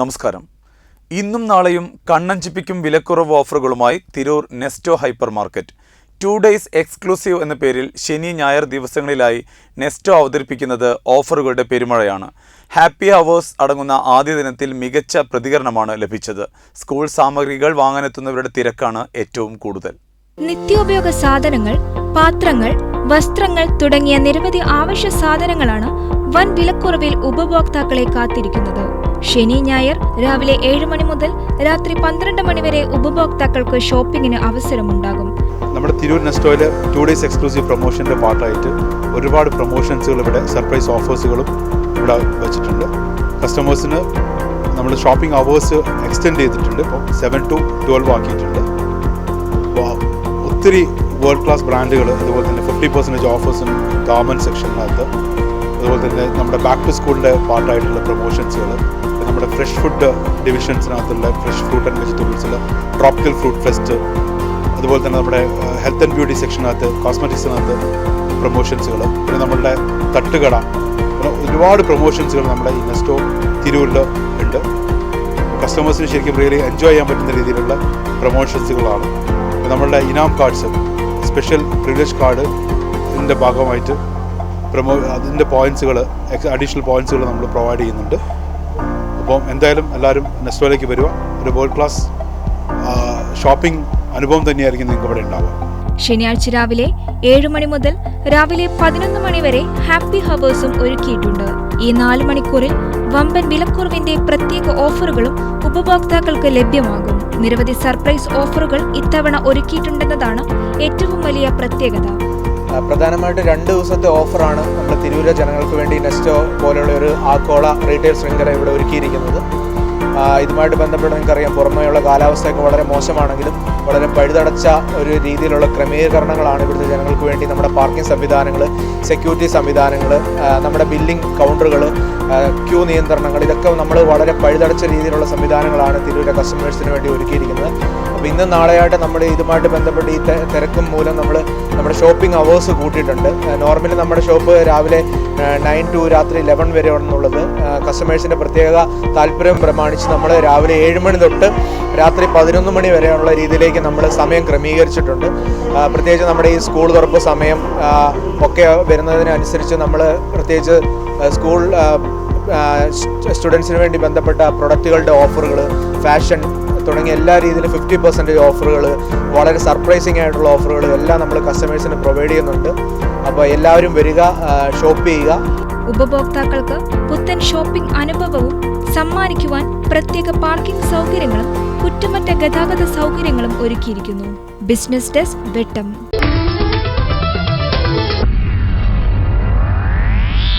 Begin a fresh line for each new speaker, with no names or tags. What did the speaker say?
നമസ്കാരം. ഇന്നും നാളെയും കണ്ണഞ്ചിപ്പിക്കും വിലക്കുറവ് ഓഫറുകളുമായി Tirur Nesto hypermarket. Two days exclusive എന്ന പേരിൽ ശനി ഞായർ ദിവസങ്ങളിലായി നെസ്റ്റോ അവതരിപ്പിക്കുന്നത് ഓഫറുകളുടെ പെരുമഴയാണ്. ഹാപ്പി അവേഴ്സ് അടങ്ങുന്ന ആദ്യ ദിനത്തിൽ മികച്ച പ്രതികരണമാണ് ലഭിച്ചത്. സ്കൂൾ സാമഗ്രികൾ വാങ്ങാനെത്തുന്നവരുടെ തിരക്കാണ് ഏറ്റവും കൂടുതൽ.
നിത്യോപയോഗ സാധനങ്ങൾ പാത്രങ്ങൾ വസ്ത്രങ്ങൾ തുടങ്ങിയ നിരവധി ആവശ്യ സാധനങ്ങളാണ് വൻ വിലക്കുറവിൽ ഉപഭോക്താക്കളെ കാത്തിരിക്കുന്നത്. ശനി ഞായർ രാവിലെ ഏഴ് മണി മുതൽ രാത്രി പന്ത്രണ്ട് മണി വരെ ഉപഭോക്താക്കൾക്ക് ഷോപ്പിംഗിന് അവസരമുണ്ടാകും.
നമ്മുടെ തിരൂർ നെസ്റ്റോയിലെ ടു ഡേയ്സ് എക്സ്ക്ലൂസീവ് പ്രൊമോഷന്റെ പാർട്ടായിട്ട് ഒരുപാട് പ്രൊമോഷൻസുകൾ ഇവിടെ സർപ്രൈസ് ഓഫേഴ്സുകളും ഇവിടെ വെച്ചിട്ടുണ്ട്. കസ്റ്റമേഴ്സിന് നമ്മൾ ഷോപ്പിംഗ് അവേഴ്സ് എക്സ്റ്റെൻഡ് ചെയ്തിട്ടുണ്ട്. ഇപ്പോൾ സെവൻ ടു ട്വൽവ് ആക്കിയിട്ടുണ്ട്. ഒത്തിരി വേൾഡ് ക്ലാസ് ബ്രാൻഡുകൾ അതുപോലെ തന്നെ ഫിഫ്റ്റി പെർസെന്റേജ് ഓഫേഴ്സും ഗാർമെന്റ് സെക്ഷനകത്ത് അതുപോലെ തന്നെ നമ്മുടെ ബാക്ക് ടു സ്കൂളിന്റെ പാർട്ടായിട്ടുള്ള പ്രൊമോഷൻസുകൾ നമ്മുടെ ഫ്രഷ് ഫുഡ് ഡിവിഷൻസിനകത്തുള്ള ഫ്രഷ് ഫ്രൂട്ട് ആൻഡ് വെജിറ്റബിൾസിൽ ട്രോപ്പിക്കൽ ഫ്രൂട്ട് ഫെസ്റ്റ് അതുപോലെ തന്നെ നമ്മുടെ ഹെൽത്ത് ആൻഡ് ബ്യൂട്ടി സെക്ഷനകത്ത് കോസ്മെറ്റിക്സിനകത്ത് പ്രൊമോഷൻസുകൾ പിന്നെ നമ്മളുടെ തട്ടുകട. ഒരുപാട് പ്രൊമോഷൻസുകൾ നമ്മുടെ ഈ നെസ്റ്റോ തിരൂരിൽ ഉണ്ട്. കസ്റ്റമേഴ്സിന് ശരിക്കും റിയലി എൻജോയ് ചെയ്യാൻ പറ്റുന്ന രീതിയിലുള്ള പ്രൊമോഷൻസുകളാണ് നമ്മളുടെ ഇനാം കാർഡ്സ് സ്പെഷ്യൽ പ്രിവിലേജ് കാർഡ് ഇതിന്റെ ഭാഗമായിട്ട് പ്രൊമോ അതിന്റെ പോയിന്റ്സുകൾ അഡീഷണൽ പോയിന്റ്സുകൾ നമ്മൾ പ്രൊവൈഡ് ചെയ്യുന്നുണ്ട്. അപ്പോൾ എന്തായാലും എല്ലാവരും നെസ്റ്റോയിലേക്ക് വരിക. ഒരു വേൾഡ് ക്ലാസ് ഷോപ്പിംഗ് അനുഭവം തന്നെയായിരിക്കും നിങ്ങൾക്ക് ഇവിടെ ഉണ്ടാവുക.
ശനിയാഴ്ച രാവിലെ ഏഴ് മണി മുതൽ രാവിലെ പതിനൊന്ന് മണി വരെ ഹാപ്പി ഹവേഴ്സും ഒരുക്കിയിട്ടുണ്ട്. ഈ നാല് മണിക്കൂറിൽ വമ്പൻ വിലക്കുറവിന്റെ പ്രത്യേക ഓഫറുകളും ഉപഭോക്താക്കൾക്ക് ലഭ്യമാകും. നിരവധി സർപ്രൈസ് ഓഫറുകൾ ഇത്തവണ ഒരുക്കിയിട്ടുണ്ടെന്നതാണ് ഏറ്റവും വലിയ പ്രത്യേകത.
പ്രധാനമായിട്ട് രണ്ട് ദിവസത്തെ ഓഫറാണ് നമ്മുടെ തിരൂര ജനങ്ങൾക്ക് വേണ്ടി നെസ്റ്റോ പോലെയുള്ള ഒരു ആഗോള റീറ്റെയിൽ ശൃംഖല ഇവിടെ ഒരുക്കിയിരിക്കുന്നത്. ഇതുമായിട്ട് ബന്ധപ്പെട്ട് നിങ്ങൾക്കറിയാം പുറമേയുള്ള കാലാവസ്ഥയൊക്കെ വളരെ മോശമാണെങ്കിലും വളരെ പഴുതടച്ച ഒരു രീതിയിലുള്ള ക്രമീകരണങ്ങളാണ് ഇവിടുത്തെ ജനങ്ങൾക്ക് വേണ്ടി നമ്മുടെ പാർക്കിംഗ് സംവിധാനങ്ങൾ സെക്യൂരിറ്റി സംവിധാനങ്ങൾ നമ്മുടെ ബില്ലിംഗ് കൗണ്ടറുകൾ ക്യൂ നിയന്ത്രണങ്ങൾ ഇതൊക്കെ നമ്മൾ വളരെ പഴുതടച്ച രീതിയിലുള്ള സംവിധാനങ്ങളാണ് തിരൂരിലെ കസ്റ്റമേഴ്സിന് വേണ്ടി ഒരുക്കിയിരിക്കുന്നത്. അപ്പോൾ ഇന്നും നാളെയായിട്ട് നമ്മൾ ഇതുമായിട്ട് ബന്ധപ്പെട്ട് ഈ തിരക്കും മൂലം നമ്മൾ നമ്മുടെ ഷോപ്പിംഗ് അവേഴ്സ് കൂട്ടിയിട്ടുണ്ട്. നോർമലി നമ്മുടെ ഷോപ്പ് രാവിലെ നയൻ ടു രാത്രി ലെവൻ വരെ ആണെന്നുള്ളത് കസ്റ്റമേഴ്സിന്റെ പ്രത്യേക താല്പര്യം പ്രമാണിച്ച് നമ്മൾ രാവിലെ ഏഴ് മണി തൊട്ട് രാത്രി പതിനൊന്ന് മണി വരെയുള്ള രീതിയിലേക്ക് നമ്മൾ സമയം ക്രമീകരിച്ചിട്ടുണ്ട്. പ്രത്യേകിച്ച് നമ്മുടെ ഈ സ്കൂൾ തുറപ്പ് സമയം ഒക്കെ വരുന്നതിനനുസരിച്ച് നമ്മൾ പ്രത്യേകിച്ച് സ്കൂൾ സ്റ്റുഡൻസിന് വേണ്ടി ബന്ധപ്പെട്ട പ്രൊഡക്റ്റുകളുടെ ഓഫറുകൾ ഫാഷൻ തുടങ്ങിയ എല്ലാ രീതിയിലും ഫിഫ്റ്റി പെർസെന്റേജ് ഓഫറുകൾ വളരെ സർപ്രൈസിങ് ആയിട്ടുള്ള ഓഫറുകൾ എല്ലാം നമ്മൾ കസ്റ്റമേഴ്സിന് പ്രൊവൈഡ് ചെയ്യുന്നുണ്ട്. അപ്പോൾ എല്ലാവരും വരിക ഷോപ്പ് ചെയ്യുക.
ഉപഭോക്താക്കൾക്ക് പുത്തൻ ഷോപ്പിംഗ് അനുഭവവും സമ്മാനിക്കുവാൻ പ്രത്യേക പാർക്കിംഗ് സൗകര്യങ്ങളും കുറ്റമറ്റ ഗതാഗത സൗകര്യങ്ങളും ഒരുക്കിയിരിക്കുന്നു. ബിസിനസ് ഡെസ്ക് വെട്ടം.